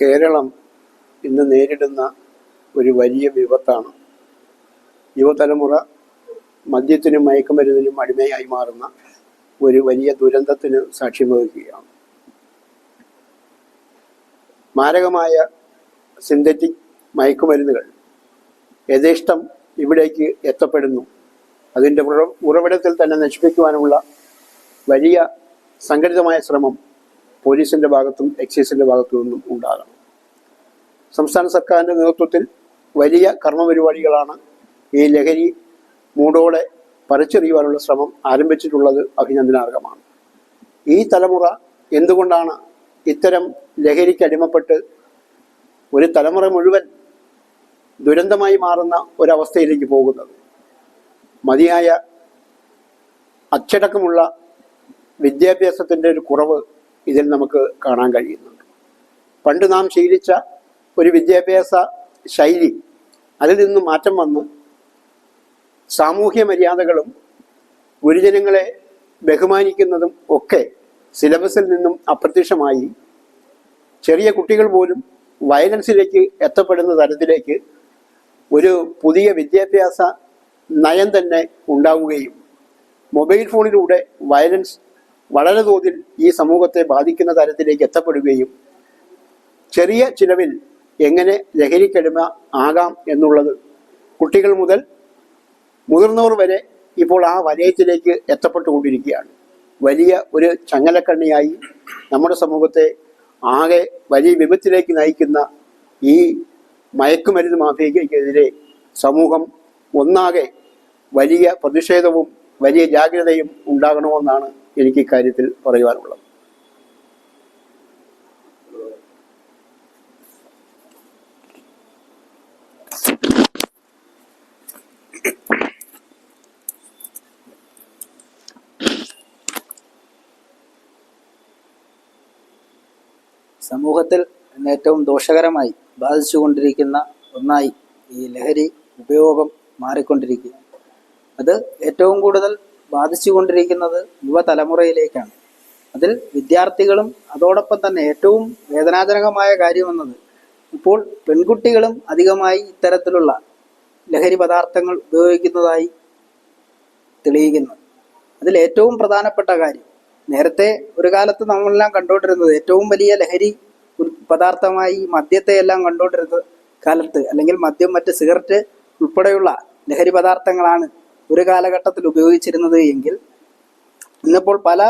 കേരളം ഇന്ന് നേരിടുന്ന ഒരു വലിയ വിപത്താണ്. യുവതലമുറ മദ്യത്തിനും മയക്കുമരുന്നിനും അടിമയായി മാറുന്ന ഒരു വലിയ ദുരന്തത്തിന് സാക്ഷ്യം വഹിക്കുകയാണ്. മാരകമായ സിന്തറ്റിക് മയക്കുമരുന്നുകൾ യഥേഷ്ടം ഇവിടേക്ക് എത്തപ്പെടുന്നു. അതിന്റെ ഉറ ഉറവിടത്തിൽ തന്നെ നശിപ്പിക്കുവാനുള്ള വലിയ സംഘടിതമായ ശ്രമം പോലീസിന്റെ ഭാഗത്തും എക്സൈസിന്റെ ഭാഗത്തു നിന്നും ഉണ്ടാകണം സംസ്ഥാന സർക്കാരിന്റെ നേതൃത്വത്തിൽ വലിയ കർമ്മപരിപാടികളാണ് ഈ ലഹരി മൂടോടെ പറിച്ചെറിയുവാനുള്ള ശ്രമം ആരംഭിച്ചിട്ടുള്ളത് അഭിനന്ദനാർഹമാണ്. ഈ തലമുറ എന്തുകൊണ്ടാണ് ഇത്തരം ലഹരിക്ക് അടിമപ്പെട്ട് ഒരു തലമുറ മുഴുവൻ ദുരന്തമായി മാറുന്ന ഒരവസ്ഥയിലേക്ക് പോകുന്നത്? മതിയായ അച്ചടക്കമുള്ള വിദ്യാഭ്യാസത്തിന്റെ ഒരു കുറവ് ഇതിൽ നമുക്ക് കാണാൻ കഴിയുന്നുണ്ട്. പണ്ട് നാം ശീലിച്ച ഒരു വിദ്യാഭ്യാസ ശൈലി അതിൽ നിന്ന് മാറ്റം വന്ന് സാമൂഹ്യ മര്യാദകളും ഗുരുജനങ്ങളെ ബഹുമാനിക്കുന്നതും ഒക്കെ സിലബസിൽ നിന്നും അപ്രത്യക്ഷമായി ചെറിയ കുട്ടികൾ പോലും വയലൻസിലേക്ക് എത്തപ്പെടുന്ന തരത്തിലേക്ക് ഒരു പുതിയ വിദ്യാഭ്യാസ നയം തന്നെ ഉണ്ടാവുകയും മൊബൈൽ ഫോണിലൂടെ വയലൻസ് വളരെ തോതിൽ ഈ സമൂഹത്തെ ബാധിക്കുന്ന തരത്തിലേക്ക് എത്തപ്പെടുകയും ചെറിയ ചിലവിൽ എങ്ങനെ ലഹരിക്കടിമ ആകാം എന്നുള്ളത് കുട്ടികൾ മുതൽ മുതിർന്നവർ വരെ ഇപ്പോൾ ആ വലയത്തിലേക്ക് എത്തപ്പെട്ടുകൊണ്ടിരിക്കുകയാണ്. വലിയ ഒരു ചങ്ങലക്കണ്ണിയായി നമ്മുടെ സമൂഹത്തെ ആകെ വലിയ വിപത്തിലേക്ക് നയിക്കുന്ന ഈ മയക്കുമരുന്ന് മാഫിയക്കെതിരെ സമൂഹം ഒന്നാകെ വലിയ പ്രതിഷേധവും വലിയ ജാഗ്രതയും ഉണ്ടാകണമെന്നാണ് എനിക്ക് ഇക്കാര്യത്തിൽ പറയുവാനുള്ളത്. സമൂഹത്തിൽ ഏറ്റവും ദോഷകരമായി ബാധിച്ചുകൊണ്ടിരിക്കുന്ന ഒന്നായി ഈ ലഹരി ഉപയോഗം മാറിക്കൊണ്ടിരിക്കുക അത് ഏറ്റവും കൂടുതൽ ബാധിച്ചുകൊണ്ടിരിക്കുന്നത് യുവതലമുറയിലേക്കാണ്. അതിൽ വിദ്യാർത്ഥികളും അതോടൊപ്പം തന്നെ ഏറ്റവും വേദനാജനകമായ കാര്യമെന്നത് ഇപ്പോൾ പെൺകുട്ടികളും അധികമായി ഇത്തരത്തിലുള്ള ലഹരി പദാർത്ഥങ്ങൾ ഉപയോഗിക്കുന്നതായി തെളിയിക്കുന്നു. അതിൽ ഏറ്റവും പ്രധാനപ്പെട്ട കാര്യം നേരത്തെ ഒരു കാലത്ത് നമ്മളെല്ലാം കണ്ടുകൊണ്ടിരുന്നത് ഏറ്റവും വലിയ ലഹരി പദാർത്ഥമായി മദ്യത്തെ എല്ലാം കണ്ടുകൊണ്ടിരുന്ന കാലത്ത് അല്ലെങ്കിൽ മദ്യം മറ്റ് സിഗരറ്റ് ഉൾപ്പെടെയുള്ള ലഹരി പദാർത്ഥങ്ങളാണ് ഒരു കാലഘട്ടത്തിൽ ഉപയോഗിച്ചിരുന്നത് എങ്കിൽ ഇന്നിപ്പോൾ പല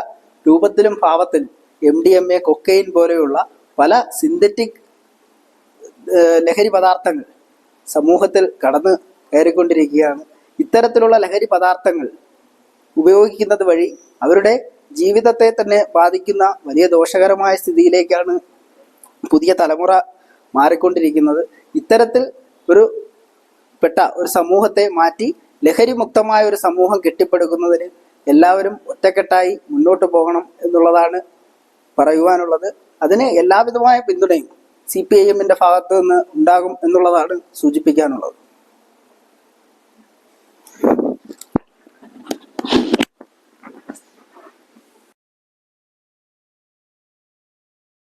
രൂപത്തിലും ഭാവത്തിലും M D M A cocaine പോലെയുള്ള പല സിന്തറ്റിക് ലഹരി പദാർത്ഥങ്ങൾ സമൂഹത്തിൽ കടന്നു കയറിക്കൊണ്ടിരിക്കുകയാണ്. ഇത്തരത്തിലുള്ള ലഹരി പദാർത്ഥങ്ങൾ ഉപയോഗിക്കുന്നത് വഴി അവരുടെ ജീവിതത്തെ തന്നെ ബാധിക്കുന്ന വലിയ ദോഷകരമായ സ്ഥിതിയിലേക്കാണ് പുതിയ തലമുറ മാറിക്കൊണ്ടിരിക്കുന്നത്. ഇത്തരത്തിൽ ഒരു പെട്ട ഒരു സമൂഹത്തെ മാറ്റി ലഹരി മുക്തമായ ഒരു സമൂഹം കെട്ടിപ്പടുക്കുന്നതിന് എല്ലാവരും ഒറ്റക്കെട്ടായി മുന്നോട്ട് പോകണം എന്നുള്ളതാണ് പറയുവാനുള്ളത്. അതിന് എല്ലാവിധമായ പിന്തുണയും സി പി ഐ എമ്മിന്റെ ഭാഗത്ത് നിന്ന് ഉണ്ടാകും എന്നുള്ളതാണ് സൂചിപ്പിക്കാനുള്ളത്.